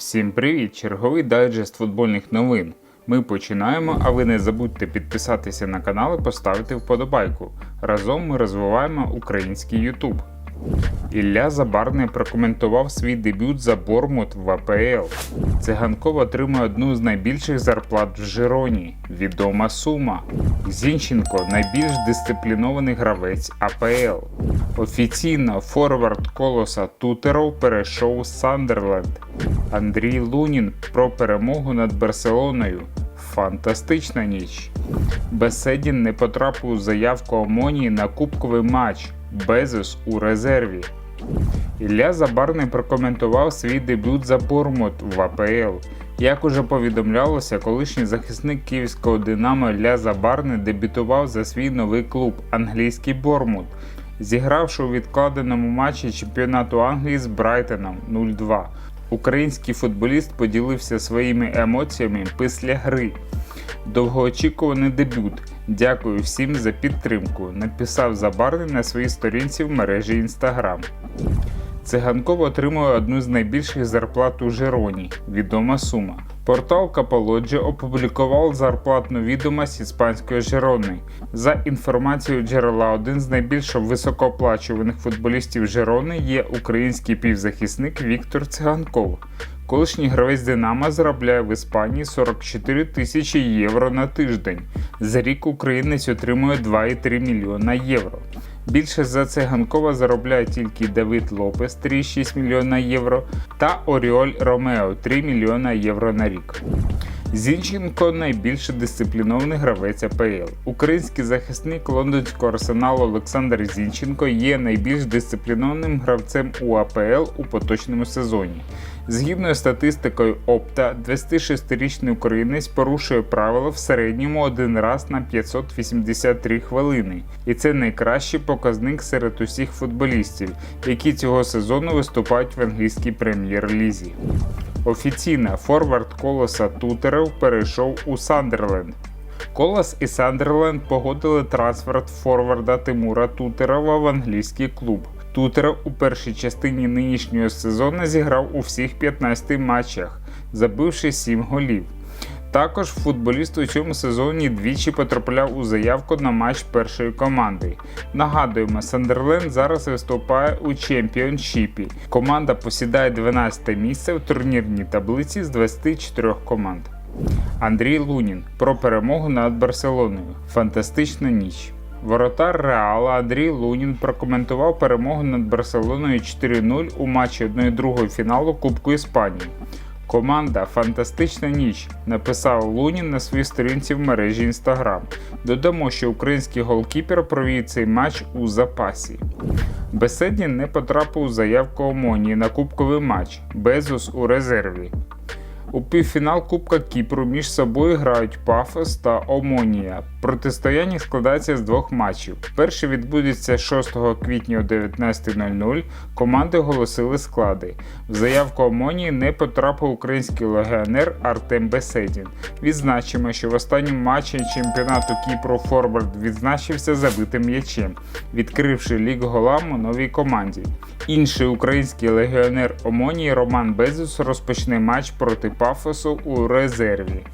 Всім привіт! Черговий дайджест футбольних новин. Ми починаємо, а ви не забудьте підписатися на канал і поставити вподобайку. Разом ми розвиваємо український YouTube. Ілля Забарний прокоментував свій дебют за Бормут в АПЛ. Циганков отримує одну з найбільших зарплат в Жироні. Відома сума. Зінченко найбільш дисциплінований гравець АПЛ. Офіційно форвард колоса Тутеров перейшов Сандерленд. Андрій Лунін про перемогу над Барселоною. Фантастична ніч. Беседін не потрапив у заявку Омонії на кубковий матч. Безос у резерві. Ілля Забарний прокоментував свій дебют за Бормут в АПЛ. Як уже повідомлялося, колишній захисник київського Динамо Ілля Забарний дебютував за свій новий клуб англійський Бормут, зігравши у відкладеному матчі чемпіонату Англії з Брайтоном 0-2. Український футболіст поділився своїми емоціями після гри. Довгоочікуваний дебют. Дякую всім за підтримку. Написав Забарний на своїй сторінці в мережі Instagram. Циганков отримує одну з найбільших зарплат у Жироні. Відома сума. Портал Каполоджі опублікував зарплатну відомість іспанської Жирони. За інформацією джерела, один з найбільш високооплачуваних футболістів Жирони є український півзахисник Віктор Циганков. Колишній гравець Динамо заробляє в Іспанії 44 тисячі євро на тиждень. За рік українець отримує 2,3 мільйона євро. Більше за це Ганкова заробляє тільки Давид Лопес 3,6 мільйона євро та Оріоль Ромео 3 мільйона євро на рік. Зінченко найбільш дисциплінований гравець АПЛ. Український захисник лондонського арсеналу Олександр Зінченко є найбільш дисциплінованим гравцем у АПЛ у поточному сезоні. Згідно з статистикою Опта, 26-річний українець порушує правила в середньому один раз на 583 хвилини, і це найкращий показник серед усіх футболістів, які цього сезону виступають в англійській прем'єр-лізі. Офіційно форвард колоса Тутерев перейшов у Сандерленд. Колос і Сандерленд погодили трансфер форварда Тимура Тутерова в англійський клуб. Тутеров у першій частині нинішнього сезону зіграв у всіх 15 матчах, забивши 7 голів. Також футболіст у цьому сезоні двічі потрапляв у заявку на матч першої команди. Нагадуємо, Сандерленд зараз виступає у чемпіоншіпі. Команда посідає 12 місце в турнірній таблиці з 24 команд. Андрій Лунін про перемогу над Барселоною. Фантастична ніч. Воротар Реала Андрій Лунін прокоментував перемогу над Барселоною 4-0 у матчі 1-2 фіналу Кубку Іспанії. Команда Фантастична ніч написав Лунін на своїй сторінці в мережі Instagram. Додамо, що український голкіпер провів цей матч у запасі. Беседін не потрапив у заявку ОМОНі на кубковий матч. Безус у резерві. У півфінал Кубка Кіпру між собою грають Пафос та Омонія. Протистояння складається з двох матчів. Перший відбудеться 6 квітня о 19.00. Команди оголосили склади. В заявку Омонії не потрапив український легіонер Артем Беседін. Відзначимо, що в останньому матчі чемпіонату Кіпру Форвард відзначився забитим м'ячем, відкривши лік голам у новій команді. Інший український легіонер Омонії Роман Безус розпочне матч проти Пафосу у резерві.